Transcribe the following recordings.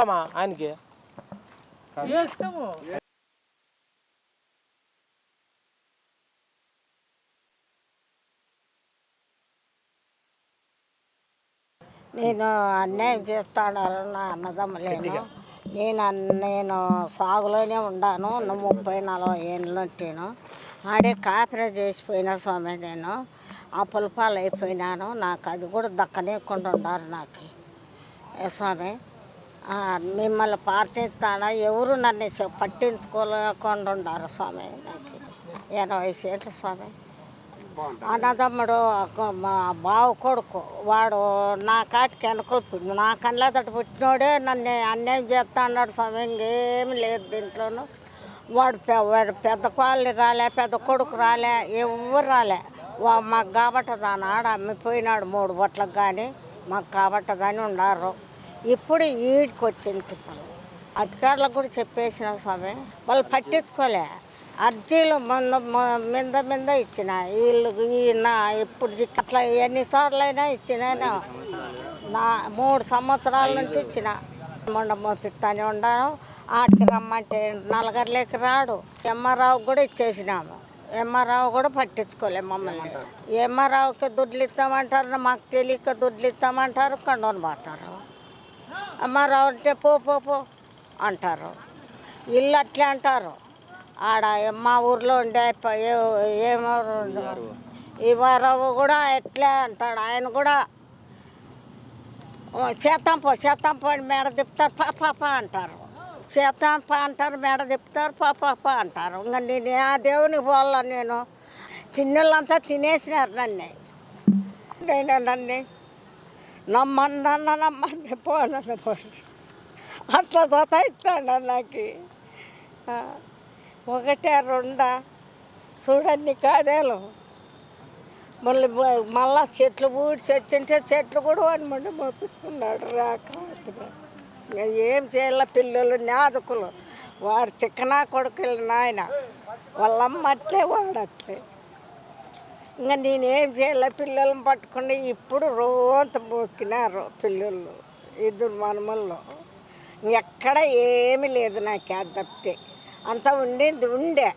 అమ్మా ఆయనకి? నేను అన్యాయం చేస్తాను నా అన్నదమ్ములేను నేను నేను సాగులోనే ఉన్నాను నా ముప్పై నలభై ఏళ్ళు ఉంటాను. ఆడే కాపిర చేసిపోయినా స్వామి నేను. అప్పుల పాలు అయిపోయినాను. నాకు అది కూడా దక్కనీయకుండా ఉన్నారు నాకు. ఏ స్వామి? ఆ, మిమ్మల్ని ప్రార్థిస్తానా ఎవరు నన్ను పట్టించుకోలేకుండా ఉన్నారు స్వామి నాకు. ఎనభై సీట్లు స్వామి. అన్నదమ్ముడు మా బావ కొడుకు వాడు నా కాటికి వెనకలు పుట్టి నా కళ్ళతోటి పుట్టినోడే నన్ను అన్యాయం చేస్తా అన్నాడు స్వామి. ఇంకేమి లేదు దీంట్లోనూ. వాడు వాడు పెద్ద కోళ్ళు రాలే పెద్ద కొడుకు రాలే ఎవరు రాలే. వా మాకు కాబట్టదాని ఆడ అమ్మిపోయినాడు మూడు బొట్లకు కానీ మాకు కాబట్టదని ఉన్నారు ఇప్పుడు ఈడికి వచ్చింది తిప్పలు. అధికారులకు కూడా చెప్పేసిన స్వామి వాళ్ళు పట్టించుకోలే. అర్జీలు మంద మింద మింద ఇచ్చిన. వీళ్ళు ఈయన ఇప్పుడు అట్లా ఎన్నిసార్లు అయినా ఇచ్చిన నా. మూడు సంవత్సరాల నుంచి ఇచ్చిన. మొండ మోపిస్తానే ఉన్నాను ఆటికి రమ్మంటే నలగర్లేకి రాడు. ఎమ్మారావు కూడా ఇచ్చేసినాము. ఎమ్మారావు కూడా పట్టించుకోలే మమ్మల్ని. ఎమ్మారావుకి దుడ్లు ఇస్తామంటారు మాకు తెలియక దుడ్లు ఇస్తామంటారు కండోని పోతారు. అమ్మారావు అంటే పో పో పో అంటారు. ఇల్లు అట్లే అంటారు. ఆడ మా ఊర్లో ఉండే ఏమో ఇవారావు కూడా ఎట్లే అంటాడు. ఆయన కూడా చేతాం పో చేతాం పో అని మేడ తిప్పుతారు. పా పా పా అంటారు. చేతాం పా అంటారు. మేడ తిప్పుతారు. పా పా పా అంటారు. ఇంకా నేను ఆ దేవునికి పోవాలా నేను? తిన్నోళ్ళంతా తినేసినారు నన్ను. నేను నన్ను? నమ్మన్న నమ్మని పోనన్న పోను అట్లా సతాయిస్తాడు నాకు ఒకటే రెండా చూడండి కాదేలు మళ్ళీ మళ్ళా చెట్లు పూడ్చి వచ్చింటే చెట్లు కూడా అని మండి పంపించుకున్నాడు రాక ఏం చేయాల పిల్లలు నాదుకులు వాడు తిక్కనా కొడుకులు నాయన వాళ్ళమ్మ అట్లే వాడట్లే ఇంకా నేనేం చేయాలి? పిల్లలను పట్టుకుని ఇప్పుడు రోంత మొక్కినారు పిల్లలు ఇద్దరు మనమల్లో. ఎక్కడ ఏమీ లేదు నాకు అది తప్పితే అంతా ఉండింది ఉండే.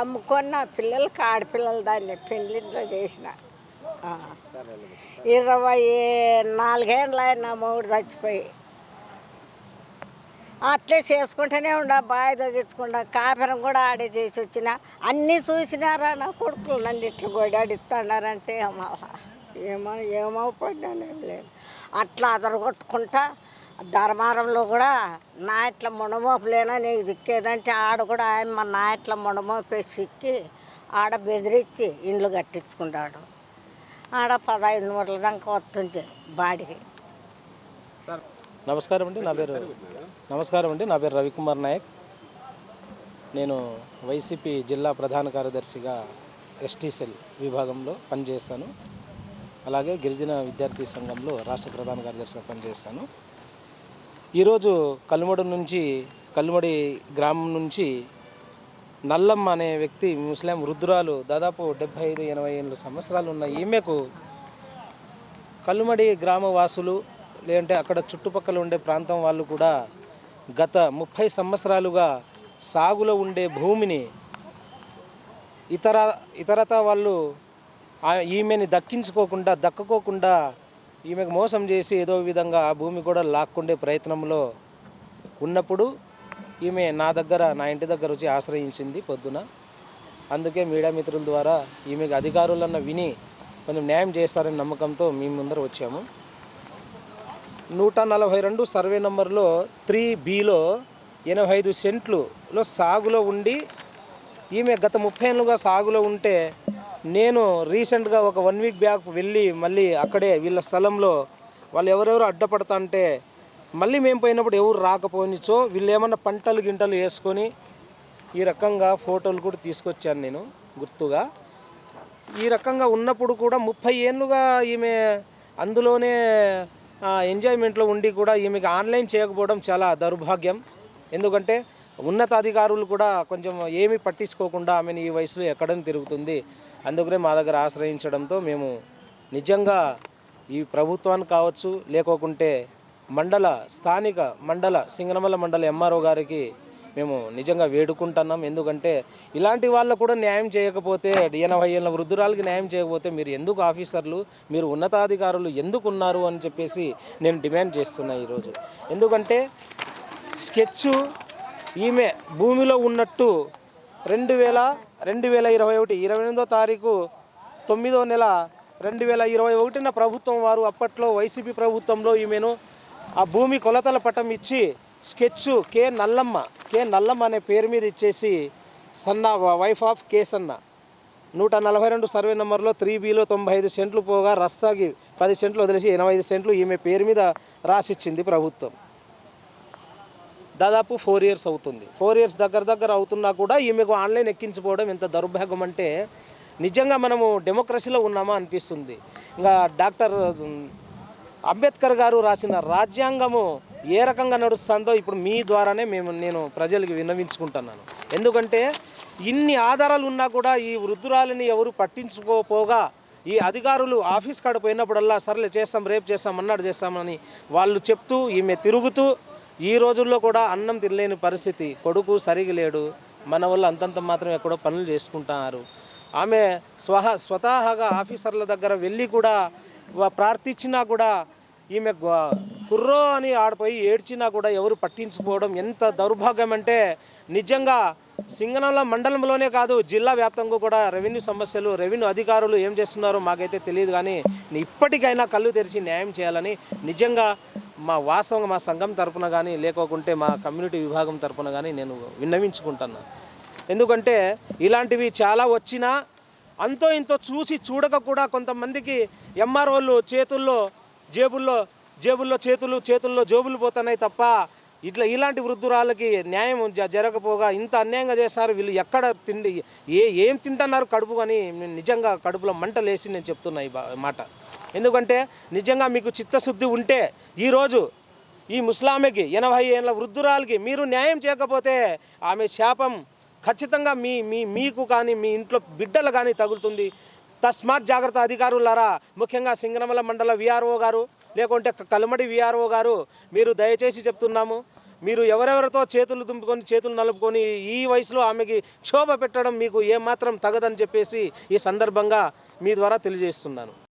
అమ్ముకొని నా పిల్లలకి ఆడపిల్లలు దాన్ని పెళ్ళింట్లో చేసిన. ఇరవై నాలుగేళ్ళు నా మూడు చచ్చిపోయి అట్లే చేసుకుంటూనే ఉండ బాయి తగ్గించకుండా కాపురం కూడా ఆడే చేసి వచ్చిన. అన్నీ చూసినారా నా కొడుకులు? నన్ను ఇట్లా గొడాడిస్తున్నారంటే ఏమో ఏమో ఏమో పడ్డానేం లేదు. అట్లా అదరగొట్టుకుంటా ధర్మారంలో కూడా నా ఇట్లా మునమోపులేనా నీకు చిక్కేదంటే ఆడ కూడా ఆయన నా ఇట్లా మునమోపేసి చిక్కి ఆడ బెదిరించి ఇండ్లు కట్టించుకున్నాడు ఆడ పదహైదు నూట్ల దాకా వస్తుంది బాడికి. నమస్కారం అండి నా పేరు నమస్కారం అండి నా పేరు రవికుమార్ నాయక్. నేను వైసీపీ జిల్లా ప్రధాన కార్యదర్శిగా ఎస్టీ సెల్ విభాగంలో పనిచేస్తాను. అలాగే గిరిజన విద్యార్థి సంఘంలో రాష్ట్ర ప్రధాన కార్యదర్శిగా పనిచేస్తాను. ఈరోజు కల్లుమడి నుంచి కల్లుమడి గ్రామం నుంచి నల్లమ్మ అనే వ్యక్తి ముస్లిం వృద్ధురాలు దాదాపు డెబ్భై ఐదు ఎనభై ఏళ్ళు సంవత్సరాలు ఉన్న ఈమెకు కల్లుమడి గ్రామవాసులు లేదంటే అక్కడ చుట్టుపక్కల ఉండే ప్రాంతం వాళ్ళు కూడా గత ముప్పై సంవత్సరాలుగా సాగులో ఉండే భూమిని ఇతర ఇతరత వాళ్ళు ఈమెని దక్కించుకోకుండా దక్కుకోకుండా ఈమెకు మోసం చేసి ఏదో విధంగా ఆ భూమి కూడా లాక్కుండే ప్రయత్నంలో ఉన్నప్పుడు ఈమె నా దగ్గర నా ఇంటి దగ్గర వచ్చి ఆశ్రయించింది పొద్దున. అందుకే మీడియా మిత్రుల ద్వారా ఈమెకు అధికారులన్న విని కొంచెం న్యాయం చేస్తారని నమ్మకంతో మీ ముందర వచ్చాము. నూట నలభై రెండు సర్వే నంబర్లో త్రీ బిలో ఎనభై ఐదు సెంట్లులో సాగులో ఉండి ఈమె గత ముప్పై ఏళ్ళుగా సాగులో ఉంటే నేను రీసెంట్గా ఒక వన్ వీక్ బ్యాక్ వెళ్ళి మళ్ళీ అక్కడే వీళ్ళ స్థలంలో వాళ్ళు ఎవరెవరు అడ్డపడతా అంటే మళ్ళీ మేము పోయినప్పుడు ఎవరు రాకపోనిచో వీళ్ళు ఏమన్నా పంటలు గింటలు వేసుకొని ఈ రకంగా ఫోటోలు కూడా తీసుకొచ్చాను నేను గుర్తుగా. ఈ రకంగా ఉన్నప్పుడు కూడా ముప్పై ఏళ్ళుగా ఈమె అందులోనే ఎంజాయ్మెంట్లో ఉండి కూడా ఈమెకి ఆన్లైన్ చేయకపోవడం చాలా దౌర్భాగ్యం. ఎందుకంటే ఉన్నతాధికారులు కూడా కొంచెం ఏమీ పట్టించుకోకుండా ఆమెను ఈ వయసులో ఎక్కడని తిరుగుతుంది. అందుకనే మా దగ్గర ఆశ్రయించడంతో మేము నిజంగా ఈ ప్రభుత్వానికి కావచ్చు లేకోకుంటే మండల స్థానిక మండల సింగనమల మండల ఎంఆర్ఓ గారికి మేము నిజంగా వేడుకుంటున్నాం. ఎందుకంటే ఇలాంటి వాళ్ళకు కూడా న్యాయం చేయకపోతే ఎనభై ఏళ్ళ వృద్ధురాలకి న్యాయం చేయకపోతే మీరు ఎందుకు ఆఫీసర్లు మీరు ఉన్నతాధికారులు ఎందుకు ఉన్నారు అని చెప్పేసి నేను డిమాండ్ చేస్తున్నా ఈరోజు. ఎందుకంటే స్కెచ్ ఈమె భూమిలో ఉన్నట్టు రెండు వేల రెండు వేల ఇరవై ఒకటి ఇరవై ఎనిమిదో తారీఖు తొమ్మిదో నెల రెండు వేల ఇరవై ఒకటిన ప్రభుత్వం వారు అప్పట్లో వైసీపీ ప్రభుత్వంలో ఈమెను ఆ భూమి కొలతల పటం ఇచ్చి sketch K Nallamma K Nallamma అనే పేరు మీద ఇచ్చేసి సన్న వైఫ్ ఆఫ్ కే సన్న. నూట నలభై రెండు సర్వే నెంబర్లో త్రీ బీలో తొంభై ఐదు సెంట్లు పోగా రస్తాకి పది సెంట్లు వదిలేసి ఎనభై ఐదు సెంట్లు ఈమె పేరు మీద రాసిచ్చింది ప్రభుత్వం. దాదాపు ఫోర్ ఇయర్స్ అవుతుంది. ఫోర్ ఇయర్స్ దగ్గర దగ్గర అవుతున్నా కూడా ఈమెకు ఆన్లైన్ ఎక్కించుకోవడం ఎంత దౌర్భాగ్యం అంటే నిజంగా మనము డెమోక్రసీలో ఉన్నామా అనిపిస్తుంది. ఇంకా డాక్టర్ అంబేద్కర్ గారు రాసిన రాజ్యాంగము ఏ రకంగా నడుస్తుందో ఇప్పుడు మీ ద్వారానే మేము నేను ప్రజలకు విన్నవించుకుంటున్నాను. ఎందుకంటే ఇన్ని ఆధారాలు ఉన్నా కూడా ఈ వృద్ధురాలిని ఎవరు పట్టించుకోపోగా ఈ అధికారులు ఆఫీస్ కాడ పోయినప్పుడల్లా సర్లే చేస్తాం రేపు చేస్తాం అన్నాడు చేస్తామని వాళ్ళు చెప్తూ ఈమె తిరుగుతూ ఈ రోజుల్లో కూడా అన్నం తినలేని పరిస్థితి. కొడుకు సరిగి లేడు. మన వల్ల అంతంత మాత్రం ఎక్కడో పనులు చేసుకుంటున్నారు. ఆమె స్వహ స్వతహాగా ఆఫీసర్ల దగ్గర వెళ్ళి కూడా ప్రార్థించినా కూడా ఈమె కుర్రో అని ఆడిపోయి ఏడ్చినా కూడా ఎవరు పట్టించుకోవడం ఎంత దౌర్భాగ్యం అంటే నిజంగా సింగనంలో మండలంలోనే కాదు జిల్లా వ్యాప్తంగా కూడా రెవెన్యూ సమస్యలు రెవెన్యూ అధికారులు ఏం చేస్తున్నారో మాకైతే తెలియదు కానీ ఇప్పటికైనా కళ్ళు తెరిచి న్యాయం చేయాలని నిజంగా మా వాసం మా సంఘం తరపున కానీ లేకోకుంటే మా కమ్యూనిటీ విభాగం తరపున కానీ నేను విన్నవించుకుంటున్నా. ఎందుకంటే ఇలాంటివి చాలా వచ్చినా అంతో ఇంతో చూసి చూడక కూడా కొంతమందికి ఎంఆర్ఓలు చేతుల్లో జేబుల్లో జేబుల్లో చేతులు చేతుల్లో జోబులు పోతున్నాయి తప్ప ఇట్లా ఇలాంటి వృద్ధురాలకి న్యాయం జరగపోగా జరగకపోగా ఇంత అన్యాయంగా చేస్తారు. వీళ్ళు ఎక్కడ తిండి ఏ ఏం తింటున్నారు కడుపు అని నిజంగా కడుపులో మంటలేసి నేను చెప్తున్నా ఈ మాట. ఎందుకంటే నిజంగా మీకు చిత్తశుద్ధి ఉంటే ఈరోజు ఈ ముస్లామెకి ఎనభై ఏళ్ళ వృద్ధురాలకి మీరు న్యాయం చేయకపోతే ఆమె శాపం ఖచ్చితంగా మీ మీ మీకు కానీ మీ ఇంట్లో బిడ్డలు కానీ తగులుతుంది. తస్మాత్ జాగ్రత్త అధికారులారా ముఖ్యంగా సింగనమల మండల విఆర్ఓ గారు లేకుంటే క- కలమడి విఆర్ఓ గారు మీరు దయచేసి చెప్తున్నాము మీరు ఎవరెవరితో చేతులు దుంపుకొని చేతులు నలుపుకొని ఈ వయసులో ఆమెకి క్షోభ పెట్టడం మీకు ఏమాత్రం తగదని చెప్పేసి ఈ సందర్భంగా మీ ద్వారా తెలియజేస్తున్నాను.